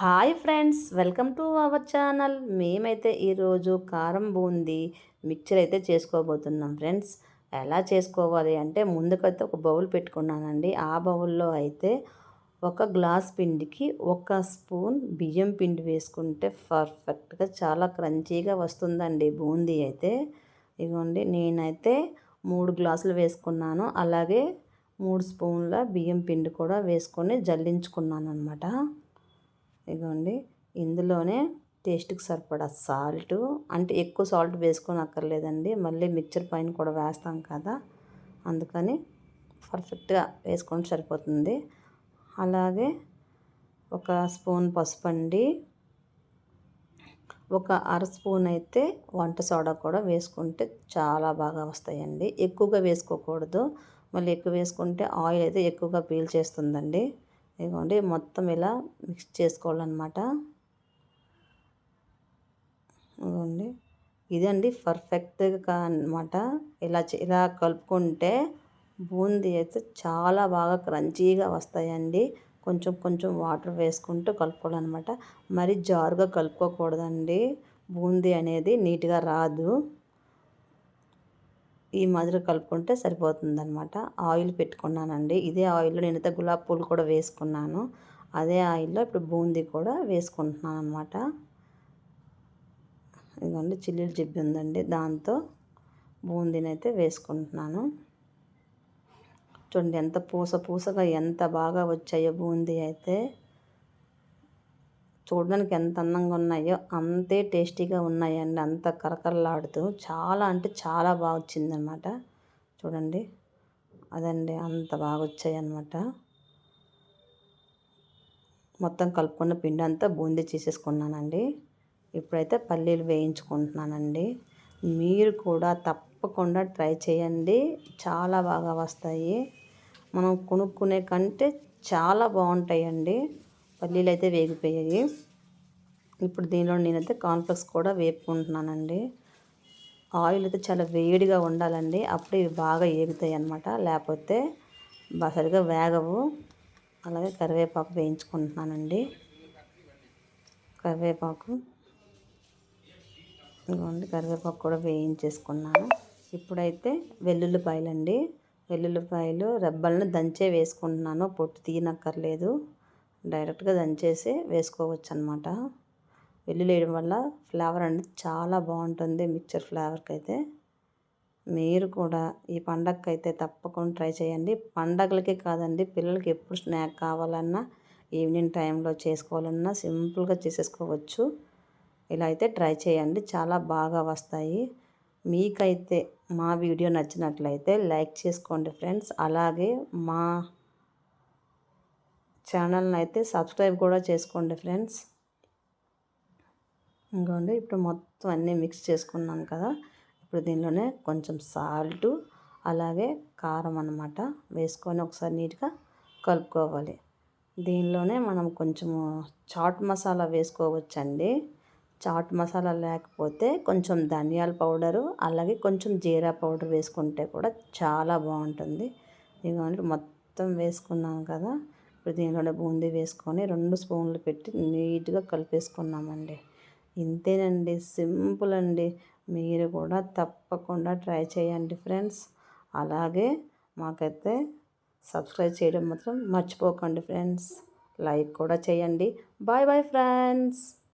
Hi friends welcome to our channel. మేమైతే ఈరోజు కారం బూంది మిక్చర్ అయితే చేసుకోబోతున్నాం ఫ్రెండ్స్. ఎలా చేసుకోవాలి అంటే ముందుకైతే ఒక బౌల్ పెట్టుకున్నానండి. ఆ బౌల్లో అయితే ఒక గ్లాస్ పిండికి ఒక స్పూన్ బియ్యం పిండి వేసుకుంటే పర్ఫెక్ట్గా చాలా క్రంచీగా వస్తుందండి బూందీ అయితే. ఇదిగోండి నేనైతే మూడు గ్లాసులు వేసుకున్నాను. అలాగే మూడు స్పూన్ల బియ్యం పిండి కూడా వేసుకొని జల్లించుకున్నాను అనమాట ఇదిగోండి ఇందులోనే టేస్ట్కి సరిపడా సాల్ట్. అంటే ఎక్కువ సాల్ట్ వేసుకొని అక్కర్లేదండి. మళ్ళీ మిక్చర్ పైన కూడా వేస్తాం కదా. అందుకని పర్ఫెక్ట్గా వేసుకొని సరిపోతుంది. అలాగే ఒక స్పూన్ పసుపు అండి ఒక అర స్పూన్ అయితే వంట సోడా కూడా వేసుకుంటే చాలా బాగా వస్తాయండి. ఎక్కువగా వేసుకోకూడదు. మళ్ళీ ఎక్కువ వేసుకుంటే ఆయిల్ అయితే ఎక్కువగా పీల్ చేస్తుందండి. ఇదిగోండి మొత్తం ఇలా మిక్స్ చేసుకోవాలన్నమాట. ఇదిగోండి ఇదండి పర్ఫెక్ట్గా అనమాట ఇలా ఇలా కలుపుకుంటే బూందీ అయితే చాలా బాగా క్రంచీగా వస్తాయండి. కొంచెం కొంచెం వాటర్ వేసుకుంటూ కలుపుకోవాలన్నమాట. మరి జారుగా కలుపుకోకూడదండి. బూందీ అనేది నీట్గా రాదు. ఈ మాదిరి కలుపుకుంటే సరిపోతుంది అనమాట ఆయిల్ పెట్టుకున్నానండి. ఇదే ఆయిల్లో నేనైతే గులాబ్ పూలు కూడా వేసుకున్నాను. అదే ఆయిల్లో ఇప్పుడు బూందీ కూడా వేసుకుంటున్నాను అనమాట ఇదిగోండి చిల్లీలు జిబ్బి ఉందండి. దాంతో బూందీని అయితే వేసుకుంటున్నాను. చూడండి ఎంత పూస పూసగా ఎంత బాగా వచ్చాయో బూందీ అయితే. చూడడానికి ఎంత అందంగా ఉన్నాయో అంతే టేస్టీగా ఉన్నాయండి. అంత కరకరలాడుతూ చాలా అంటే చాలా బాగా వచ్చిందనమాట చూడండి. అదండి. అంత బాగా వచ్చాయన్నమాట. మొత్తం కలుపుకున్న పిండి అంతా బూందీ చేసేసుకున్నానండి. ఇప్పుడైతే పల్లీలు వేయించుకుంటున్నానండి. మీరు కూడా తప్పకుండా ట్రై చేయండి. చాలా బాగా వస్తాయి. మనం కొనుక్కునే కంటే చాలా బాగుంటాయండి. పల్లీలు అయితే వేగిపోయాయి. ఇప్పుడు దీనిలో నేనైతే కాన్ఫ్లెక్స్ కూడా వేపుకుంటున్నానండి. ఆయిల్ అయితే చాలా వేడిగా ఉండాలండి. అప్పుడు ఇవి బాగా ఏగుతాయి అన్నమాట. లేకపోతే సరిగా వేగవు. అలాగే కరివేపాకు వేయించుకుంటున్నానండి. కరివేపాకు. ఇదిగోండి కరివేపాకు కూడా వేయించేసుకున్నాను. ఇప్పుడైతే వెల్లుల్లిపాయలండి. వెల్లుల్లిపాయలు రెబ్బలను దంచే వేసుకుంటున్నాను. పొట్టు తీయనక్కర్లేదు. డైరెక్ట్గా దంచేసి వేసుకోవచ్చు అనమాట వెల్లుల్లి వేయడం వల్ల ఫ్లేవర్ అనేది చాలా బాగుంటుంది మిక్చర్ ఫ్లేవర్కి అయితే మీరు కూడా ఈ పండగకి అయితే తప్పకుండా ట్రై చేయండి. పండగలకే కాదండి పిల్లలకి ఎప్పుడు స్నాక్ కావాలన్నా ఈవినింగ్ టైంలో చేసుకోవాలన్నా సింపుల్గా చేసేసుకోవచ్చు. ఇలా అయితే ట్రై చేయండి చాలా బాగా వస్తాయి. మీకైతే మా వీడియో నచ్చినట్లయితే లైక్ చేసుకోండి ఫ్రెండ్స్. అలాగే మా ఛానల్ని అయితే సబ్స్క్రైబ్ కూడా చేసుకోండి ఫ్రెండ్స్. ఇంకోండి ఇప్పుడు మొత్తం అన్నీ మిక్స్ చేసుకున్నాం కదా. ఇప్పుడు దీనిలోనే కొంచెం సాల్ట్ అలాగే కారం అనమాట వేసుకొని ఒకసారి నీట్గా కలుపుకోవాలి. దీనిలోనే మనం కొంచెము చాట్ మసాలా వేసుకోవచ్చండి. చాట్ మసాలా లేకపోతే కొంచెం ధనియాల పౌడరు అలాగే కొంచెం జీరా పౌడర్ వేసుకుంటే కూడా చాలా బాగుంటుంది. ఇదిగోండి మొత్తం వేసుకున్నాం కదా. ఇప్పుడు దీనిలోనే బూందీ వేసుకొని రెండు స్పూన్లు పెట్టి నీట్గా కలిపేసుకున్నామండి. ఇంతేనండి సింపుల్ అండి. మీరు కూడా తప్పకుండా ట్రై చేయండి ఫ్రెండ్స్. అలాగే మాకైతే సబ్స్క్రైబ్ చేయడం మాత్రం మర్చిపోకండి ఫ్రెండ్స్. లైక్ కూడా చేయండి. Bye bye friends.